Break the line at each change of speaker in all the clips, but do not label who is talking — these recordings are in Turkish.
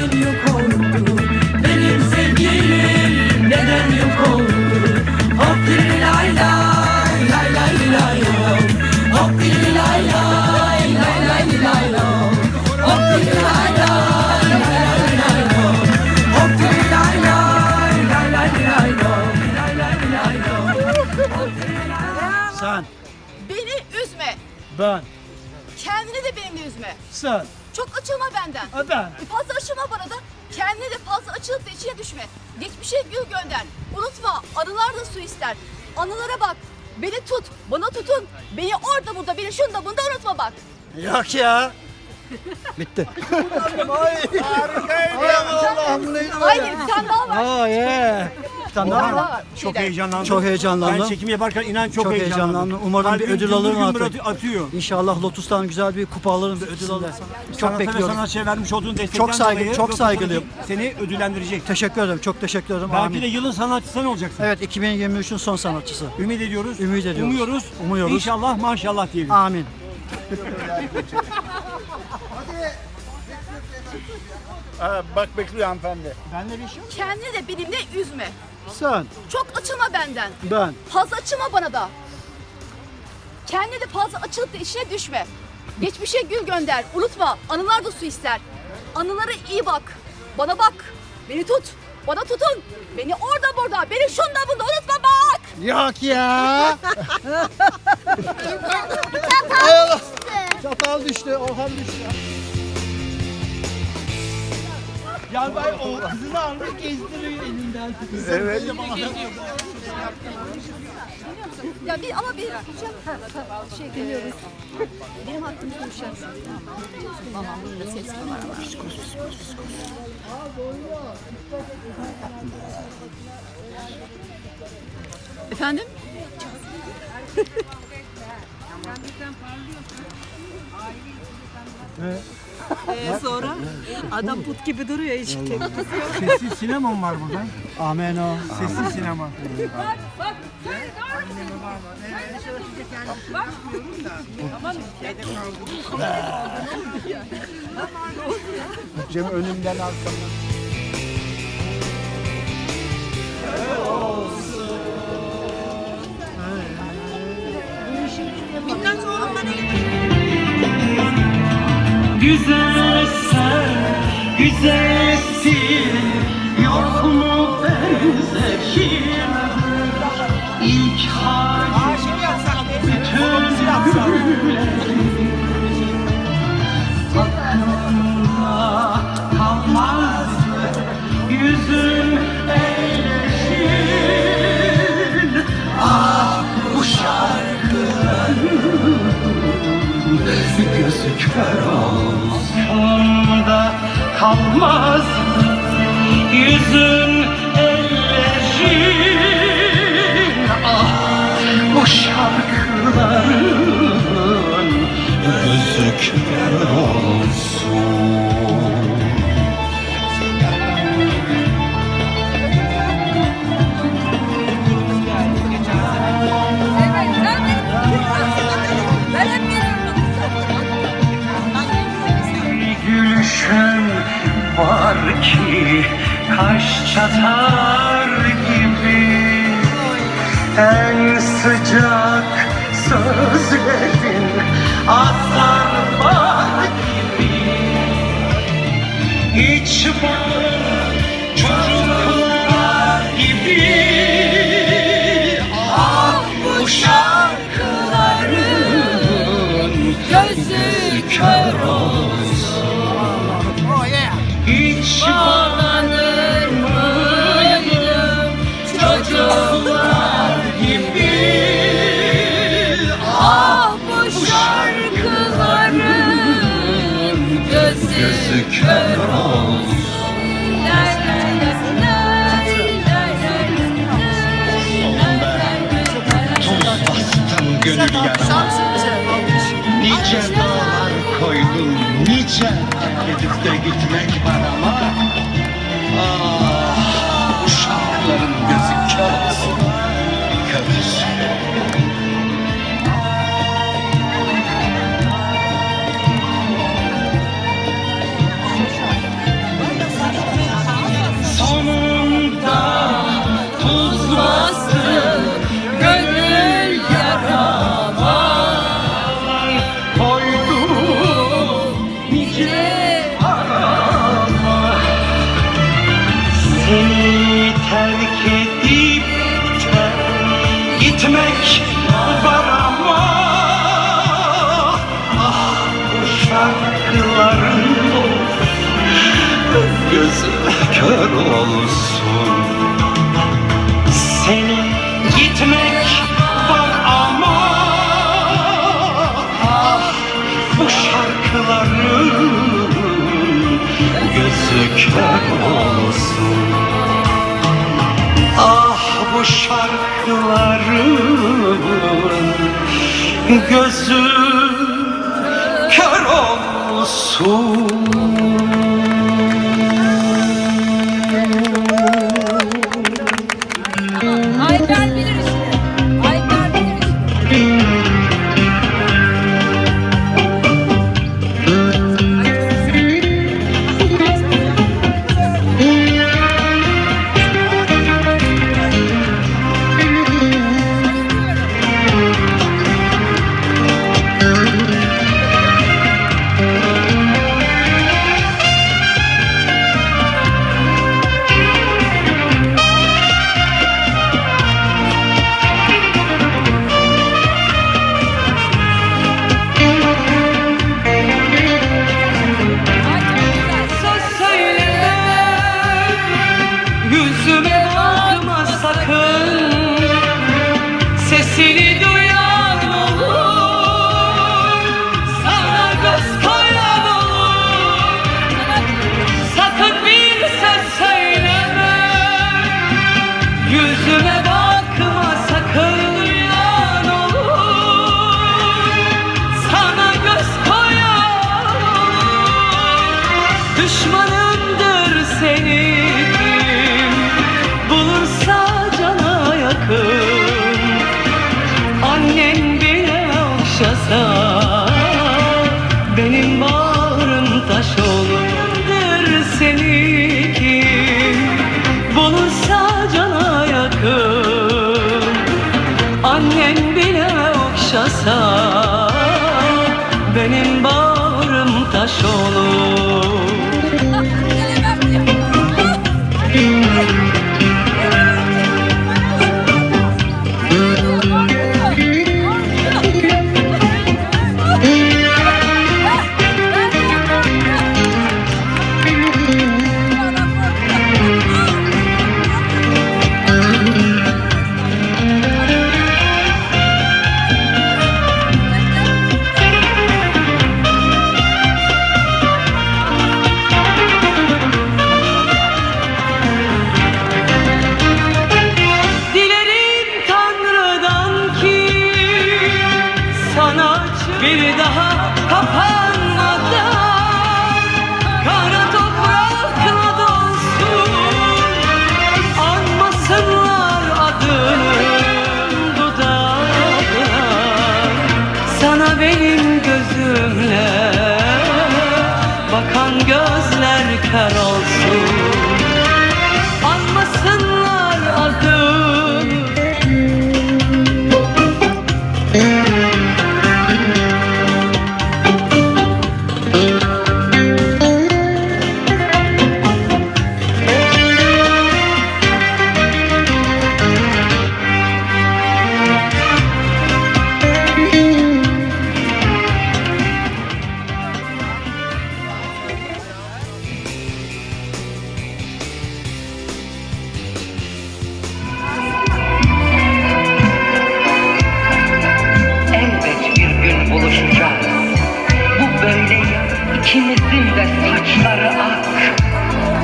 neden yok oldu Benim sevgilim neden yok oldu Hop diri lay lay lay lay lay Hop diri lay lay lay lay lay lay Hop diri lay lay lay lay lay lay Hop diri lay lay lay lay lay lay Lay lay lay lay Hop diri lay lay
Sen,
Beni üzme.
ben,
Kendini de benimle üzme.
sen,
Çok açılma benden.
ben.
E, Fazla açılma bana da. Kendine de fazla açılıp da içine düşme. Geçmişe gül gönder. Unutma anılar da su ister. Anılara bak. Beni tut. Bana tutun. Beni orada burada. Beni şunda bunda unutma bak.
Yok ya. Bitti. Ay. Ay Allah'ım neydi bu
Hayır
ya?
bir tane daha var.
Aa yeah. Bir tane daha var.
Çok heyecanlandım.
Çok heyecanlandım.
Ben çekim yaparken inan çok,
Çok heyecanlandım. Umarım bir
Kalbim
ödül alırım
gümbür
artık.
atı- atıyor.
İnşallah Lotus'tan güzel bir kupa alırım, bir ödül alırsam. Çok
Sanata ve
bekliyorum.
sanatçıya vermiş olduğun destekten
Çok saygı-
dolayı
çok
Lotus
saygılıyım.
Seni ödüllendirecek.
Teşekkür ederim, çok teşekkür ederim.
Belki de
Amin.
yılın sanatçısı sen olacaksın.
Evet, 2023'ün son sanatçısı.
Ümit ediyoruz.
Ümit ediyoruz.
Umuyoruz.
Umuyoruz.
İnşallah maşallah diyelim.
Amin.
Ha, bak bekliyor hanımefendi.
Şey
Kendini de benimle üzme.
Sen,
Çok açılma benden.
ben.
Fazla açılma bana da. Kendine de fazla açılıp da içine düşme. Geçmişe gül gönder. Unutma anılar da su ister. Anılara iyi bak. Bana bak. Beni tut. Bana tutun. Beni orada burada. Beni şunda bunda unutma bak.
Yok ya. Çatal düştü, Orhan düştü. Ya ben o kızını almış gezdiriyor elinden.
Evet.
Ya bir ama bir şey, şey dinliyoruz. Benim hakkımda konuşacaksın. Tamam burada ses var ama. Efendim?
Ee, sonra adam put gibi duruyor hiç.
Sessiz sinema mı var burada?
Amen o.
Sessiz sinema.
Cem önümden arkamdan.
Güzel sen, güzelsin kalmaz. Yüzün var ki kaş çatar gibi. En sıcak sözlerin asar var gibi. İç bağır çocuklar gibi. Ah bu şarkıların Hiç bağlanır mıydım çocuklar gibi. Ah bu şarkıların gözü kör olsun.
Gönül yarama Nice dağlar koydum Nice. Gidip de gitmek var ama olsun.
Senin gitmek var ama Ah bu şarkıların gözü olsun. Ah bu şarkıların gözü olsun.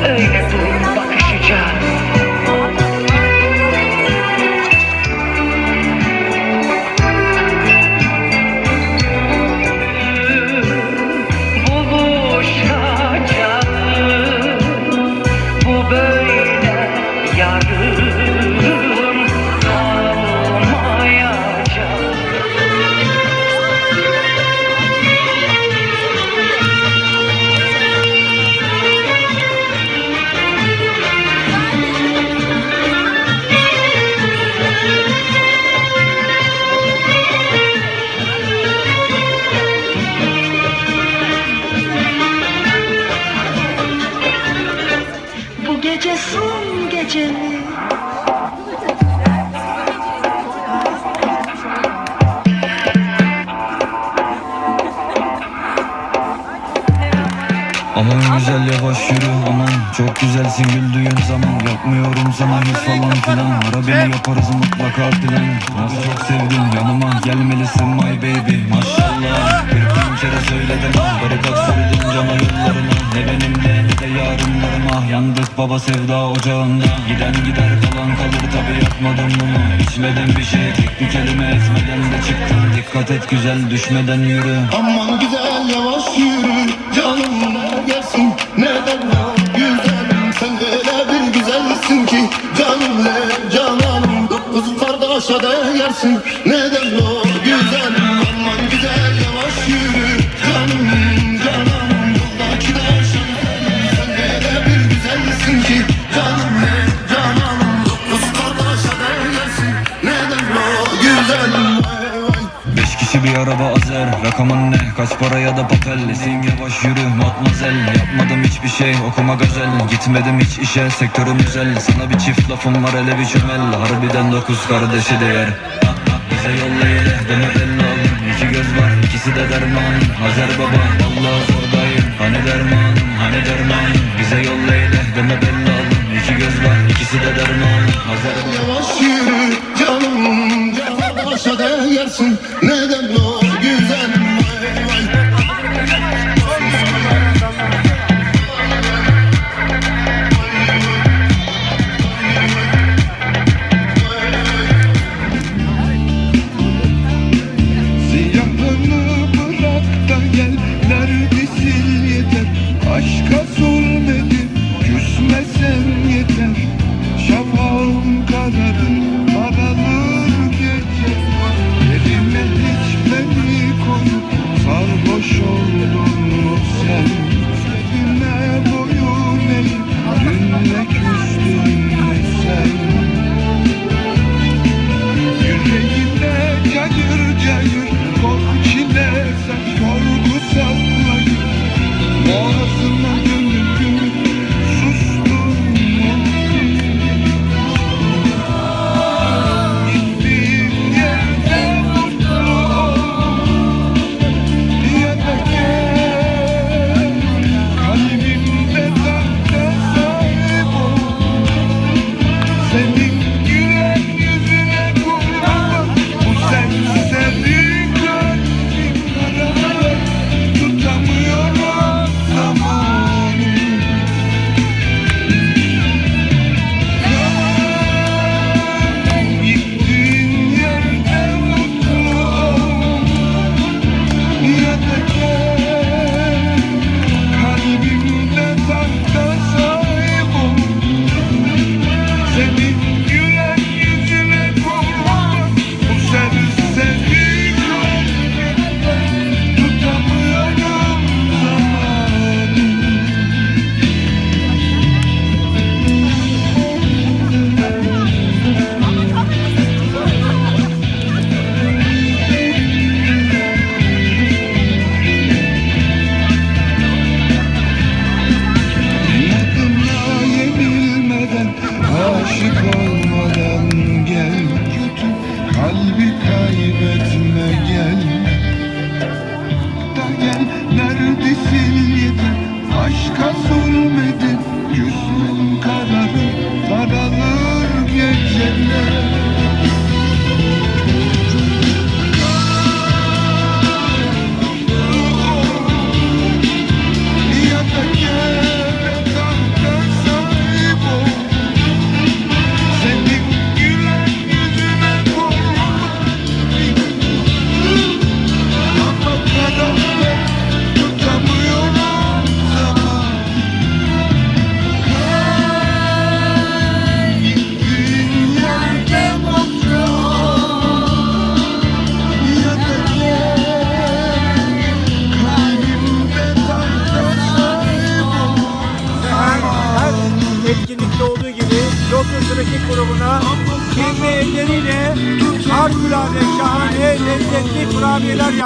Hey. Yandık baba sevda ocağında. Giden gider kalan kalır tabi yapmadım bunu İçmedim bir şey. Tek bir kelime etmeden de çıktım. Dikkat et güzel düşmeden yürü.
Aman güzel yavaş yürü
Beş kişi bir araba azer. Rakamın ne? Kaç para ya da papel Esin yavaş yürü matmazel. Yapmadım hiçbir şey okuma gazel. Gitmedim hiç işe sektörüm güzel. Sana bir çift lafım var hele bir çömel Harbiden dokuz kardeşi değer. Bize yolla yere deme belli alın İki göz var ikisi de derman. Azer baba vallahi zordayım. Hani derman hani derman. Bize yolla yere deme belli alın İki göz var ikisi de derman. Azer baba
değersin Neden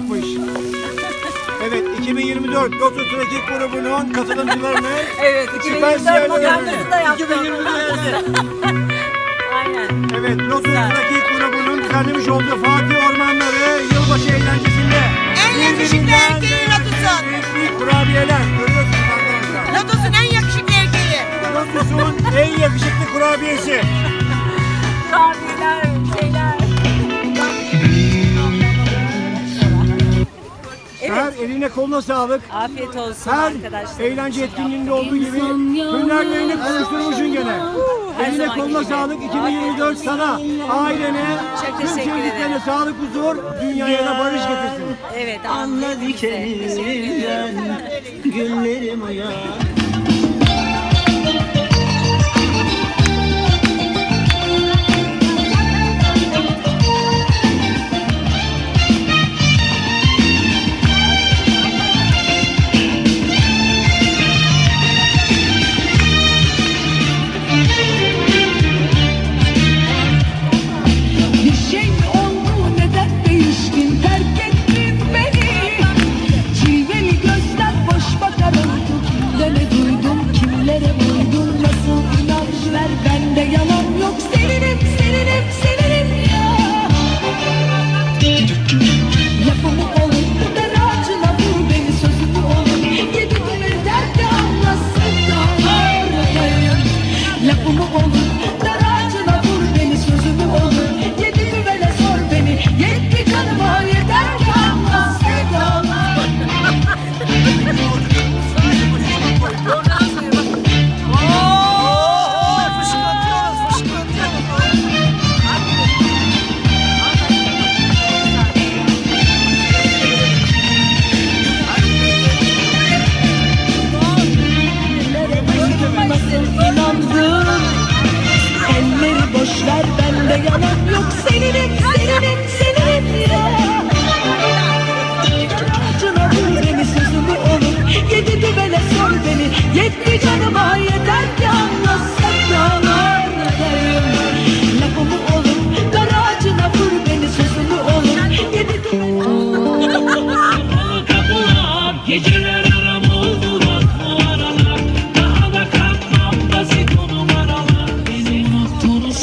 yapmış. Evet 2024 Lotus Trekking grubunun katılımcılarının
Evet,
süper
2024
siyerleri
propagandası da
2024
Aynen.
Evet Lotus
Güzel.
Trekking grubunun düzenlemiş olduğu Fatih Ormanları yılbaşı eğlencesinde
En yakışıklı
birbirinden
erkeği Lotus'un.
lezzetli kurabiyeler görüyorsunuz arkadaşlar. Lotos'un en yakışıklı erkeği. Lotus'un en yakışıklı kurabiyesi.
Kahveler, şeyler.
Her eline koluna sağlık.
Afiyet olsun
Her
arkadaşlar.
eğlence etkinliğinde olduğu gibi hünerlerini konuşturmuşsun gene. Eline
zamanki
koluna
gibi.
sağlık. 2024 sana, ailene,
Çok
tüm
teşekkür ederim.
sevdiklerine sağlık, huzur, dünyaya da barış getirsin.
Evet,
Anla
anladık
dikenimden Güllerim uyan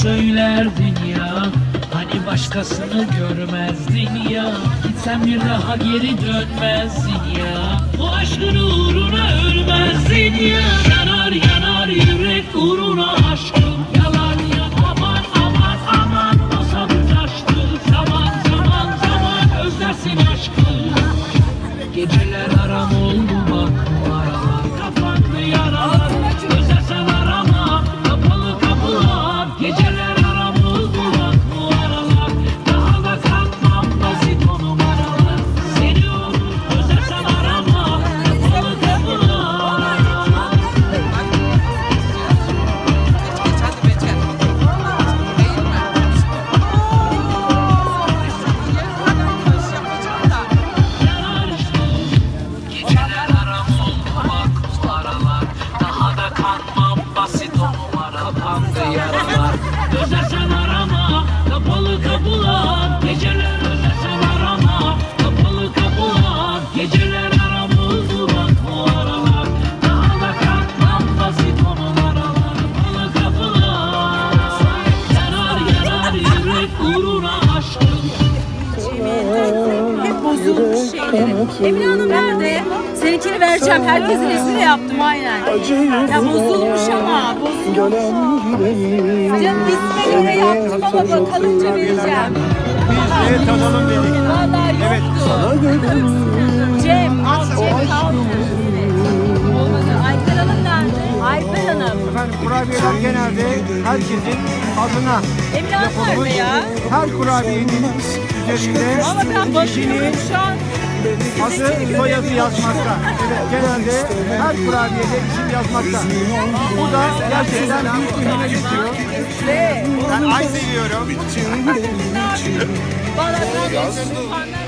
söylerdin ya Hani başkasını görmezdin ya Gitsen bir daha geri dönmezdin ya Bu aşkın uğruna ölmezdin ya Yanar yanar yürek uğruna aşkım
Emine Hanım nerede? Seninkini vereceğim. Herkesin resmini yaptım aynen. Ya bozulmuş ama. Bozulmuş. Canım isme göre yaptım ama bakalımca vereceğim.
Biz de tadalım dedik. Evet.
yoktu. Cem, az Cem kaldı. Ayfer Hanım nerede? Ayfer Hanım.
Efendim kurabiyeler genelde herkesin adına
Emine Hanım nerede ya?
her kurabiyenin üzerinde
Ama ben
kişinin
bakıyorum şu an.
Adı soyadı yazmakta. Evet, genelde her kurabiyede isim yazmakta. Bu da gerçekten büyük bir hüner istiyor. Ben ay seviyorum.
Bana